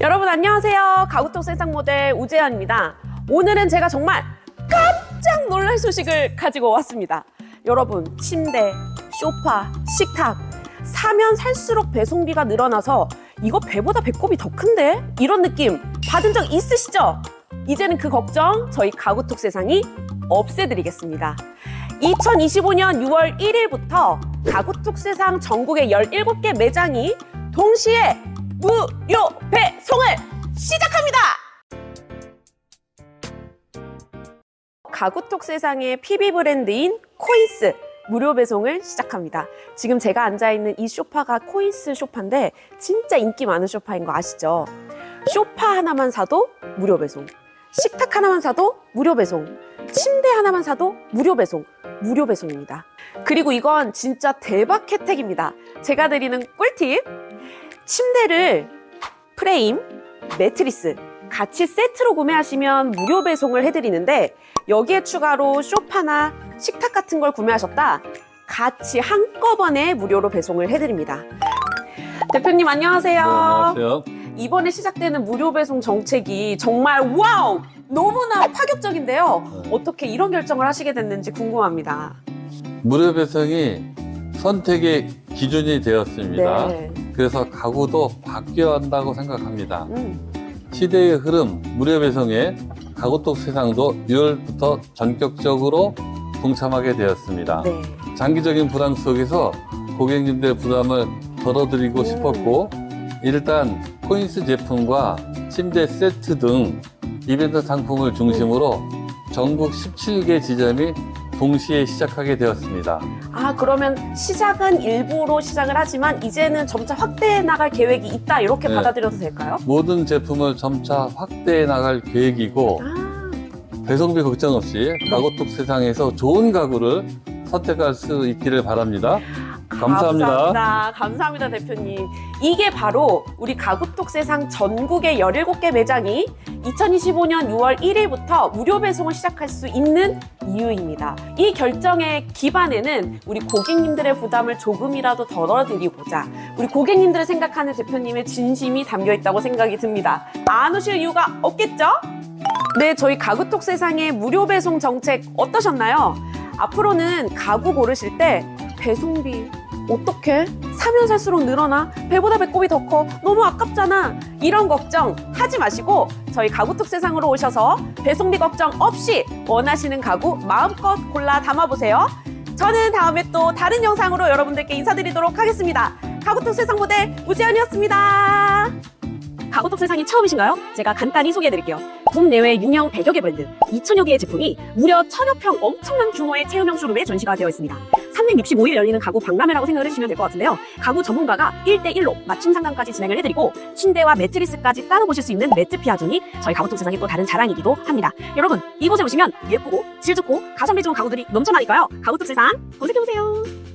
여러분 안녕하세요. 가구톡 세상 모델 우재현입니다. 오늘은 제가 정말 깜짝 놀랄 소식을 가지고 왔습니다. 여러분 침대, 소파, 식탁 사면 살수록 배송비가 늘어나서 이거 배보다 배꼽이 더 큰데? 이런 느낌 받은 적 있으시죠? 이제는 그 걱정 저희 가구톡 세상이 없애드리겠습니다. 2025년 6월 1일부터 가구톡 세상 전국의 17개 매장이 동시에 무료 배송을 시작합니다! 가구톡 세상의 PB 브랜드인 코인스 무료 배송을 시작합니다. 지금 제가 앉아있는 이 소파가 코인스 소파인데 진짜 인기 많은 소파인 거 아시죠? 소파 하나만 사도 무료 배송. 식탁 하나만 사도 무료 배송. 침대 하나만 사도 무료 배송. 무료 배송입니다. 그리고 이건 진짜 대박 혜택입니다. 제가 드리는 꿀팁. 침대를 프레임, 매트리스 같이 세트로 구매하시면 무료 배송을 해드리는데 여기에 추가로 소파나 식탁 같은 걸 구매하셨다 같이 한꺼번에 무료로 배송을 해드립니다. 대표님 안녕하세요. 네, 안녕하세요. 이번에 시작되는 무료 배송 정책이 정말 와우 너무나 파격적인데요. 네. 어떻게 이런 결정을 하시게 됐는지 궁금합니다. 무료 배송이 선택의 기준이 되었습니다. 네. 그래서 가구도 바뀌어야 한다고 생각합니다. 음, 시대의 흐름, 무료 배송에 가구톡 세상도 6월부터 전격적으로 동참하게 되었습니다. 네. 장기적인 불안 속에서 고객님들의 부담을 덜어드리고 음. 싶었고 일단 코인스 제품과 침대 세트 등 이벤트 상품을 중심으로 전국 17개 지점이 동시에 시작하게 되었습니다. 아 그러면 시작은 일부로 시작을 하지만 이제는 점차 확대해 나갈 계획이 있다 이렇게 네. 받아들여도 될까요? 모든 제품을 점차 확대해 나갈 계획이고 아, 배송비 걱정 없이 가구톡 세상에서 좋은 가구를 선택할 수 있기를 바랍니다. 감사합니다. 감사합니다. 감사합니다, 대표님. 이게 바로 우리 가구톡 세상 전국의 17개 매장이 2025년 6월 1일부터 무료 배송을 시작할 수 있는 이유입니다. 이 결정의 기반에는 우리 고객님들의 부담을 조금이라도 덜어드리고자 우리 고객님들을 생각하는 대표님의 진심이 담겨 있다고 생각이 듭니다. 안 오실 이유가 없겠죠? 네, 저희 가구톡 세상의 무료 배송 정책 어떠셨나요? 앞으로는 가구 고르실 때 배송비 어떻게 사면 살수록 늘어나? 배보다 배꼽이 더 커? 너무 아깝잖아. 이런 걱정 하지 마시고 저희 가구톡 세상으로 오셔서 배송비 걱정 없이 원하시는 가구 마음껏 골라 담아보세요. 저는 다음에 또 다른 영상으로 여러분들께 인사드리도록 하겠습니다. 가구톡 세상 모델 우지연이었습니다. 가구톡 세상이 처음이신가요? 제가 간단히 소개해드릴게요. 국내외 유명 100여 개 브랜드 2천여 개의 제품이 무려 천여 평 엄청난 규모의 체험형 쇼룸에 전시가 되어 있습니다. 365일 열리는 가구 박람회라고 생각을 해주시면 될 것 같은데요. 가구 전문가가 1대1로 맞춤 상담까지 진행을 해드리고 침대와 매트리스까지 따로 보실 수 있는 매트 피아존이 저희 가구톡 세상의 또 다른 자랑이기도 합니다. 여러분 이곳에 오시면 예쁘고 질 좋고 가성비 좋은 가구들이 넘쳐나니까요. 가구톡 세상 검색해보세요.